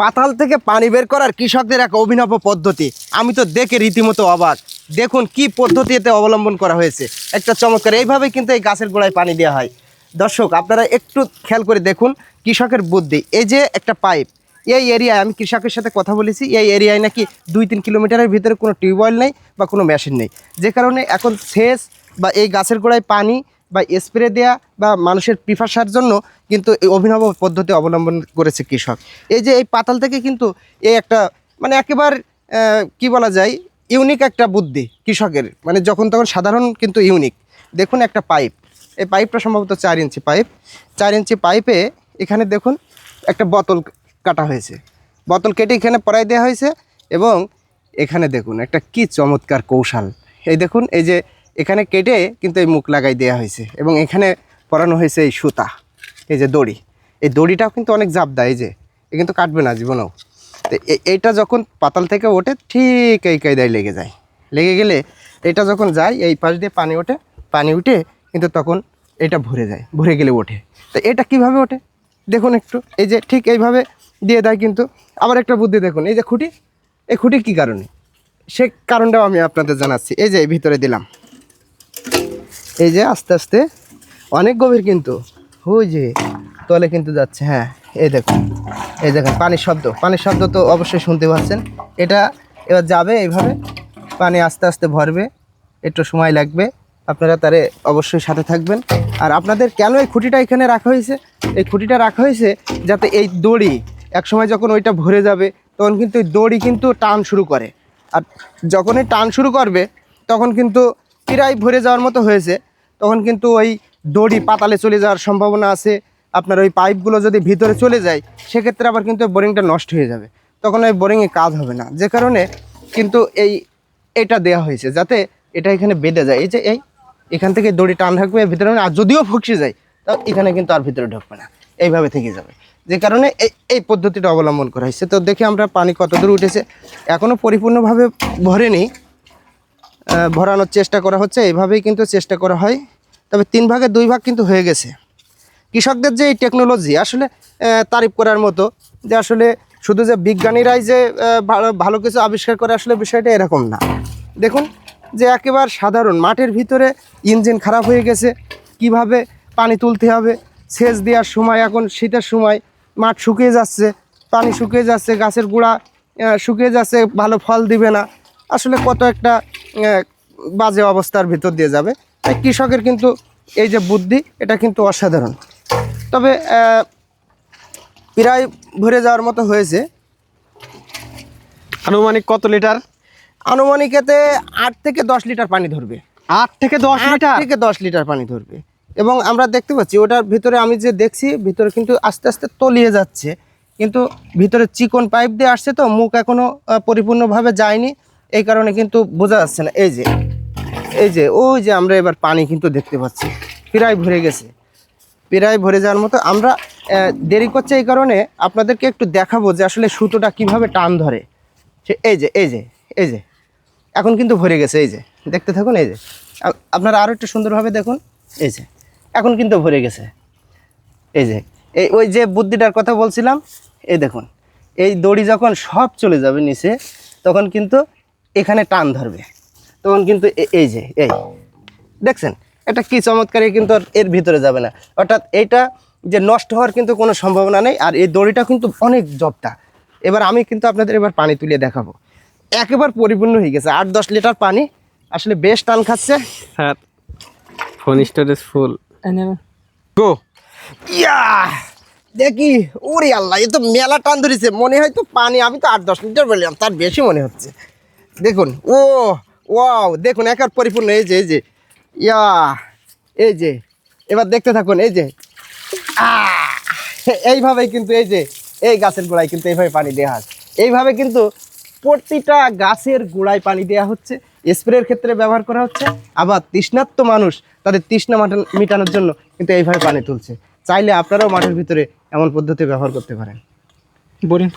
পাতাল থেকে পানি বের করার কৃষকদের এক অভিনব পদ্ধতি। আমি তো দেখে রীতিমতো অবাক। দেখুন কি পদ্ধতি এতে অবলম্বন করা হয়েছে। একটা চমৎকার, এইভাবে কিন্তু এই গাছের গোড়ায় পানি দেওয়া হয়। দর্শক, আপনারা একটু খেয়াল করে দেখুন কৃষকের বুদ্ধি। এই যে একটা পাইপ, এই এরিয়ায় আমি কৃষকের সাথে কথা বলেছি, এই এরিয়ায় নাকি দুই তিন কিলোমিটারের ভিতরে কোনো টিউবওয়েল নেই বা কোনো মেশিন নেই। যে কারণে এখন সেচ বা এই গাছের গোড়ায় পানি বা স্প্রে দেয়া বা মানুষের পিফাসার জন্য কিন্তু এই অভিনব পদ্ধতি অবলম্বন করেছে কৃষক। এই যে এই পাতাল থেকে কিন্তু এই একটা মানে একেবারে কি বলা যায় ইউনিক একটা বুদ্ধি কৃষকের। মানে যখন তখন সাধারণ কিন্তু ইউনিক দেখুন একটা পাইপ এই পাইপটা সম্ভবত চার ইঞ্চি পাইপ চার ইঞ্চি পাইপে এখানে দেখুন একটা বোতল কাটা হয়েছে। বোতল কেটে এখানে পরাই দেওয়া হয়েছে এবং এখানে দেখুন একটা কি চমৎকার কৌশল। এই দেখুন, এই যে এখানে কেটে কিন্তু এই মুখ লাগাই দেওয়া হয়েছে এবং এখানে পরানো হয়েছে এই সুতা, এই যে দড়ি। এই দড়িটাও কিন্তু অনেক জাপ দেয় যে, এ কিন্তু কাটবে না জীবনেও। তো এইটা যখন পাতাল থেকে ওঠে, ঠিক এই কায়দায় লেগে যায়। লেগে গেলে এটা যখন যায়, এই পাশ দিয়ে পানি ওঠে, পানি উঠে কিন্তু তখন এটা ভরে যায়, ভরে গেলে ওঠে। তো এটা কীভাবে ওঠে? দেখুন একটু, এই যে ঠিক এইভাবে দিয়ে দেয় কিন্তু, আবার একটা বুদ্ধি দেখুন, এই যে খুঁটি, এই খুঁটি কী কারণে? সে কারণটাও আমি আপনাদের জানাচ্ছি। এই যে ভিতরে দিলাম। এই যে আস্তে আস্তে, অনেক গভীর কিন্তু। ওই যে, তলে কিন্তু যাচ্ছে হ্যাঁ এই দেখুন। এই দেখেন, পানির শব্দ। পানির শব্দ তো অবশ্যই শুনতে পাচ্ছেন। এটা এবার যাবে এইভাবে। পানি আস্তে আস্তে ভরবে, একটু সময় লাগবে। আপনারা তারে অবশ্যই সাথে থাকবেন। আর আপনাদের কেন এই খুঁটিটা এখানে রাখা হয়েছে? এই খুঁটিটা রাখা হয়েছে যাতে এই দড়ি এক সময় যখন ওইটা ভরে যাবে, তখন কিন্তু এই দড়ি কিন্তু টান শুরু করে। আর যখনই টান শুরু করবে, তখন কিন্তু প্রায় ভরে যাওয়ার মতো হয়েছে। তখন কিন্তু ওই দড়ি পাতালে চলে যাওয়ার সম্ভাবনা আছে। আপনার ওই পাইপগুলো যদি ভিতরে চলে যায় সেক্ষেত্রে আবার কিন্তু বোরিংটা নষ্ট হয়ে যাবে। তখন ওই বোরিংয়ে কাজ হবে না। যে কারণে কিন্তু এই এটা দেয়া হয়েছে যাতে এটা এখানে বেঁধে যায়। এই যে এই এখান থেকে দড়ি টান থাকবে ভিতরে আর যদিও ফুকসে যায় তাও এখানে কিন্তু আর ভিতরে ঢুকবে না। এইভাবে থেকে যাবে। যে কারণে এই এই পদ্ধতিটা অবলম্বন করা হয়েছে। তো দেখে আমরা পানি কত দূর উঠেছে। এখনও পরিপূর্ণভাবে ভরেনি। আহ, ভরানোর চেষ্টা করা হচ্ছে এভাবেই কিন্তু চেষ্টা করা হয়। তবে তিন ভাগে দুই ভাগ কিন্তু হয়ে গেছে। কৃষকদের যে এই টেকনোলজি আসলে তারিফ করার মতো, যে আসলে শুধু যে বিজ্ঞানীরাই যে ভালো কিছু আবিষ্কার করে, আসলে বিষয়টা এরকম না। দেখুন, যে একেবারে সাধারণ মাঠের ভিতরে ইঞ্জিন খারাপ হয়ে গেছে, কীভাবে পানি তুলতে হবে? সেচ দেওয়ার সময়, এখন শীতের সময় মাঠ শুকিয়ে যাচ্ছে, পানি শুকিয়ে যাচ্ছে, গাছের গোড়া শুকিয়ে যাচ্ছে, ভালো ফল দিবে না। আসলে কত একটা বাজে অবস্থার ভিতর দিয়ে যাবে। তাই কৃষকের কিন্তু এই যে বুদ্ধি এটা কিন্তু অসাধারণ। তবে প্রায় ভরে যাওয়ার মতো হয়েছে। আনুমানিক কত লিটার? আনুমানিক এতে আট থেকে দশ লিটার পানি ধরবে। আট থেকে দশ লিটার? থেকে দশ লিটার পানি ধরবে। এবং আমরা দেখতে পাচ্ছি ওটার ভিতরে আমি যে দেখছি ভিতরে কিন্তু আস্তে আস্তে তলিয়ে যাচ্ছে। কিন্তু ভিতরে চিকন পাইপ দিয়ে আসছে তো মুখ এখনও আহ, পরিপূর্ণভাবে যায়নি। এই কারণে কিন্তু বোঝা যাচ্ছে না, এই যে এই যে, ওই যে আমরা এবার পানি কিন্তু দেখতে পাচ্ছি, প্রায় ভরে গেছে, প্রায় ভরে যাওয়ার মতো। আমরা দেরি করছে এই কারণে আপনাদেরকে একটু দেখাবো যে আসলে সুতোটা কীভাবে টান ধরে। সে, এই যে এই যে এই যে, এখন কিন্তু ভরে গেছে, এই যে, দেখতে থাকুন, এই যে আপনারা আরও একটু সুন্দরভাবে দেখুন, এই যে, এখন কিন্তু ভরে গেছে, এই যে, এই ওই যে বুদ্ধিটার কথা বলছিলাম, এই দেখুন, এই দড়ি যখন সব চলে যাবে নিচে, তখন কিন্তু এখানে টান ধরবে। তখন কিন্তু এ- এই যে এই দেখছেন? এটা কি চমৎকারী কিন্তু এর ভিতরে যাবে না। অর্থাৎ এইটা যে নষ্ট হওয়ার কিন্তু কোনো সম্ভাবনা নেই আর এই দড়িটা কিন্তু অনেক জবটা এবার আমি কিন্তু আপনাদের এবার পানি তুলে দেখাবো। একেবারে পরিপূর্ণ হয়ে গেছে। আট দশ লিটার পানি আসলে বেশ টান খাচ্ছে। Sir phone storage full. গো! ইয়া! দেখি ওরে আল্লাহ এ তো মেলা টান ধরেছে। মনে হয় তো পানি আমি তো আট দশ লিটার বললাম তার বেশি মনে হচ্ছে। দেখুন, ও, ওয়াও, দেখুন একার পরিপূর্ণ, এই যে এই যে, ইয়া, এই যে, এবার দেখতে থাকুন, এই যে! এইভাবেই কিন্তু এই যে, এই গাছের গোড়ায় কিন্তু এইভাবে পানি দেওয়া হয়। এইভাবে কিন্তু প্রতিটা গাছের গোড়ায় পানি দেওয়া হচ্ছে, স্প্রের ক্ষেত্রে ব্যবহার করা হচ্ছে, আবার তৃষ্ণার্ত মানুষ তাদের তৃষ্ণা মাটান- মেটানোর জন্য কিন্তু এইভাবে পানি তুলছে। চাইলে আপনারাও মাঠের ভিতরে এমন পদ্ধতি ব্যবহার করতে পারেন। বোরিং